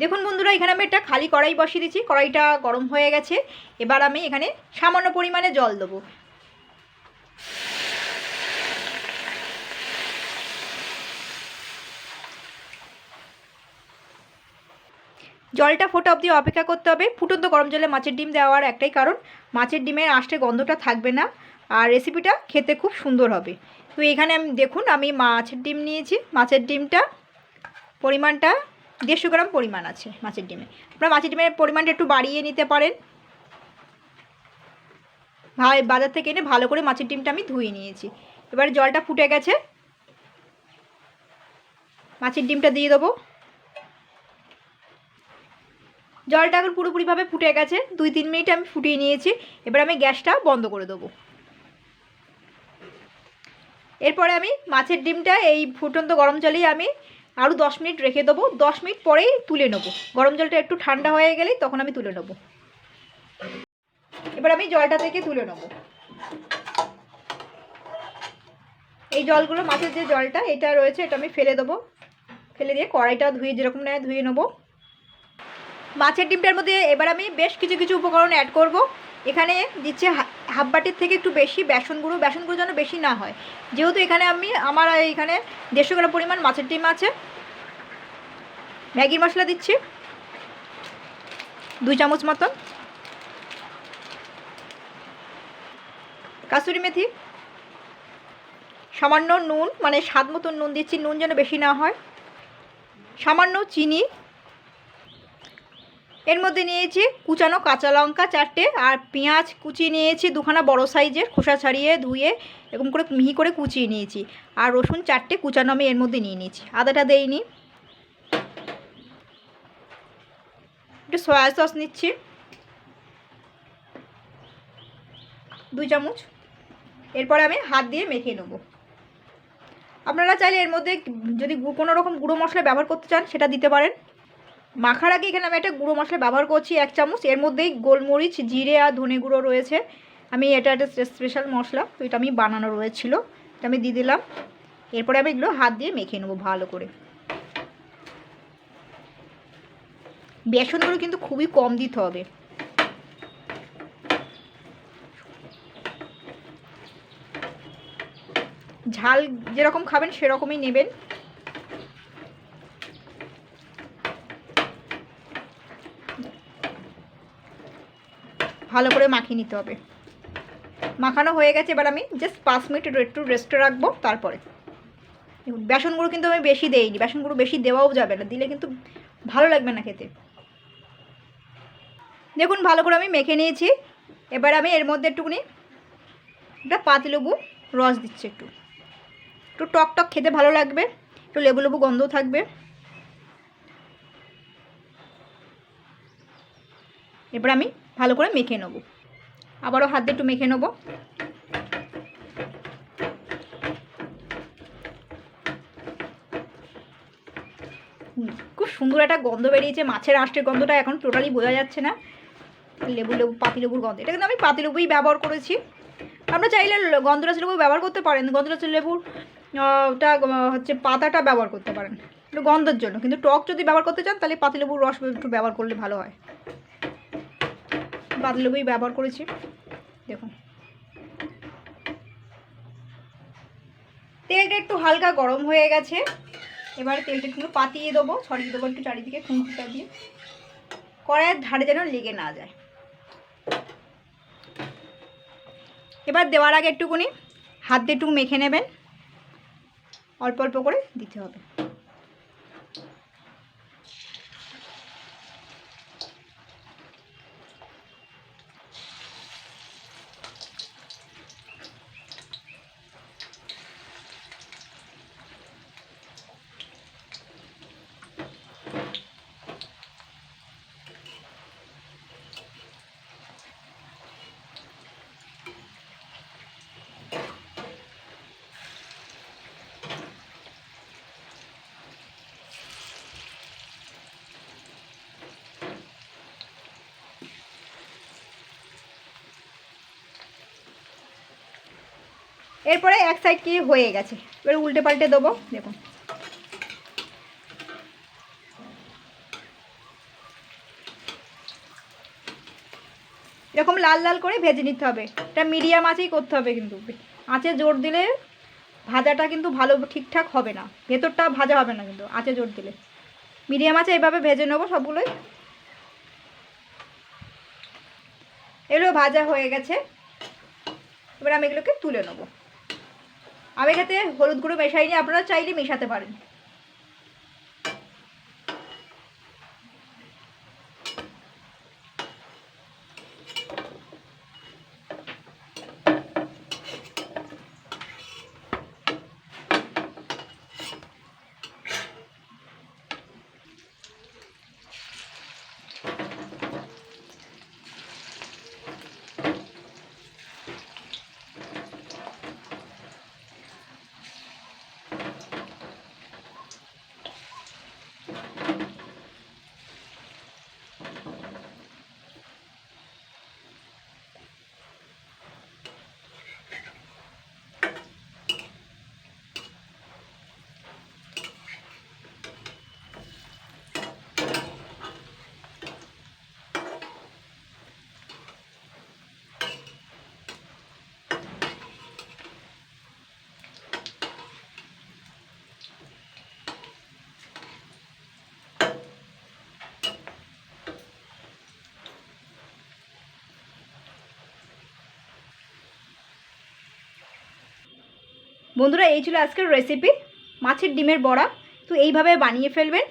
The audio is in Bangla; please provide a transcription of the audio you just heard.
দেখুন বন্ধুরা, এখানে আমি একটা খালি কড়াই বসিয়ে দিচ্ছি কড়াইটা গরম হয়ে গেছে। এবার আমি এখানে সামান্য পরিমাণে জল দেবো। জলটা ফোটা অবধি অপেক্ষা করতে হবে। ফুটন্ত গরম জলে মাছের ডিম দেওয়ার একটাই কারণ। মাছের ডিমের আঁশটে গন্ধটা থাকবে না। আর রেসিপিটা খেতে খুব সুন্দর হবে। তো এখানে আমি, দেখুন, আমি মাছের ডিম নিয়েছি। মাছের ডিমটা পরিমাণটা দেড়শো গ্রাম পরিমাণ আছে মাছের ডিমে। আপনারা মাছের ডিমের পরিমাণটা একটু বাড়িয়ে নিতে পারেন। ভাই, বাজার থেকে এনে ভালো করে মাছের ডিমটা আমি ধুয়ে নিয়েছি। এবার জলটা ফুটে গেছে। মাছের ডিমটা দিয়ে দেবো। জলটা এখন পুরোপুরিভাবে ফুটে গেছে। দুই, তিন মিনিট আমি ফুটিয়ে নিয়েছি। এবার আমি গ্যাসটা বন্ধ করে দেবো। এরপরে আমি মাছের ডিমটা এই ফুটন্ত গরম জলেই আমি আরও দশ মিনিট রেখে দেবো। দশ মিনিট পরেই তুলে নেব। গরম জলটা একটু ঠান্ডা হয়ে গেলেই তখন আমি তুলে নেব। এবার আমি জলটা থেকে তুলে নেব। এই জলগুলো মাছের যে জলটা, এটা রয়েছে, এটা আমি ফেলে দেবো। ফেলে দিয়ে কড়াইটা ধুয়ে যেরকম নেয় ধুয়ে নেব। মাছের ডিমটার মধ্যে এবার আমি বেশ কিছু কিছু উপকরণ অ্যাড করব। এখানে দিচ্ছে হাফ বাটির থেকে একটু বেশি বেসন গুঁড়ো। বেসন গুঁড়ো যেন বেশি না হয়। যেহেতু এখানে আমি আমার এখানে দেড়শো গ্রাম পরিমাণ মাছের ডিম আছে। ম্যাগি মশলা দিচ্ছি। দুই চামচ মতন। কাসুরি মেথি। সামান্য নুন মানে স্বাদ মতন নুন দিচ্ছি। নুন যেন বেশি না হয়। সামান্য চিনি। এর মধ্যে নিয়েছি কুচানো কাঁচা লঙ্কা চারটে আর পেঁয়াজ কুচিয়ে নিয়েছি দুখানা বড় সাইজের খোসা ছাড়িয়ে ধুয়ে এরকম করে মিহি করে কুচিয়ে নিয়েছি। আর রসুন চারটে কুচানো আমি এর মধ্যে নিয়ে নিয়েছি। আদাটা দেইনি। একটু সয়া সস নিচ্ছি। দুই চামচ। এরপরে আমি হাত দিয়ে মেখে নেব। আপনারা চাইলে এর মধ্যে যদি কোনো রকম গুঁড়ো মশলা ব্যবহার করতে চান, সেটা দিতে পারেন। মাখার আগে এখানে আমি একটা গুঁড়ো মশলা ব্যবহার করছি এক চামচ। এর মধ্যেই গোলমরিচ, জিরে আর ধনে গুঁড়ো রয়েছে। আমি এটা একটা স্পেশাল মশলা, তো এটা আমি বানানো রয়েছিল, এটা আমি দিয়ে দিলাম। এরপরে আমি এগুলো হাত দিয়ে মেখে নেব ভালো করে। বেসনগুলো কিন্তু খুবই কম দিতে হবে। ঝাল যেরকম খাবেন সেরকমই নেবেন। ভালো করে মাখিয়ে নিতে হবে। মাখানো হয়ে গেছে, এবার আমি জাস্ট পাঁচ মিনিট একটু রেস্টে রাখব, তারপরে। বেসন গুঁড়ো কিন্তু আমি বেশি দেইনি বেসন গুঁড়ো বেশি দেওয়াও যাবে না, দিলে কিন্তু ভালো লাগবে না খেতে। দেখুন, ভালো করে আমি মেখে নিয়েছি, এবার আমি এর মধ্যে একটুখানি একটা পাতিলেবু রস দিচ্ছি একটু। একটু টক টক খেতে ভালো লাগবে, একটু লেবু লেবু গন্ধও থাকবে। এবার আমি ভালো করে মেখে নেব। আবারও হাত দিয়ে একটু মেখে নেব। খুব সুন্দর একটা গন্ধ বেরিয়েছে, মাছের আষ্টের গন্ধটা এখন টোটালি বোঝা যাচ্ছে না। লেবু লেবু পাতিলেবুর গন্ধ। এটা কিন্তু আমি পাতিলেবুই ব্যবহার করেছি। আমরা চাইলে গন্ধরাজ লেবু ব্যবহার করতে পারেন। গন্ধরাজ লেবুর ওটা হচ্ছে পাতাটা ব্যবহার করতে পারেন। একটু গন্ধের জন্য। কিন্তু টক যদি ব্যবহার করতে চান, তাহলে পাতিলেবুর রস একটু ব্যবহার করলে ভালো হয়। পাতিলেবুই ব্যবহার করেছি। দেখুন। তেলটা একটু হালকা গরম হয়ে গেছে। এবার তেলটা একটু পাতিয়ে দেবো, ছড়িয়ে দেবো একটু চারিদিকে খুঁজটা দিয়ে। কড়াইয়ের ধারে যেন লেগে না যায়। এবার দেওয়ার আগে একটুকুনি হাত দিয়ে একটু মেখে নেবেন। অল্প অল্প করে দিতে হবে। এরপরে এক সাইড কি হয়ে গেছে? এবার উল্টে পাল্টে দেবো, দেখুন। এরকম লাল লাল করে ভেজে নিতে হবে। এটা মিডিয়াম আঁচেই করতে হবে কিন্তু। আঁচে জোর দিলে ভাজাটা কিন্তু ভালো ঠিকঠাক হবে না। ভেতরটা ভাজা হবে না কিন্তু, আঁচে জোর দিলে। মিডিয়াম আঁচে এইভাবে ভেজে নেব সবগুলোই। এগুলো ভাজা হয়ে গেছে। এবার আমি এগুলোকে তুলে নেব। আমি এখানে হলুদ গুঁড়ো মেশাইনি আপনারা চাইলে মেশাতে পারেন। বন্ধুরা এই ছিল আজকের রেসিপি মাছের ডিমের বড়া। তো এইভাবে বানিয়ে ফেলবেন।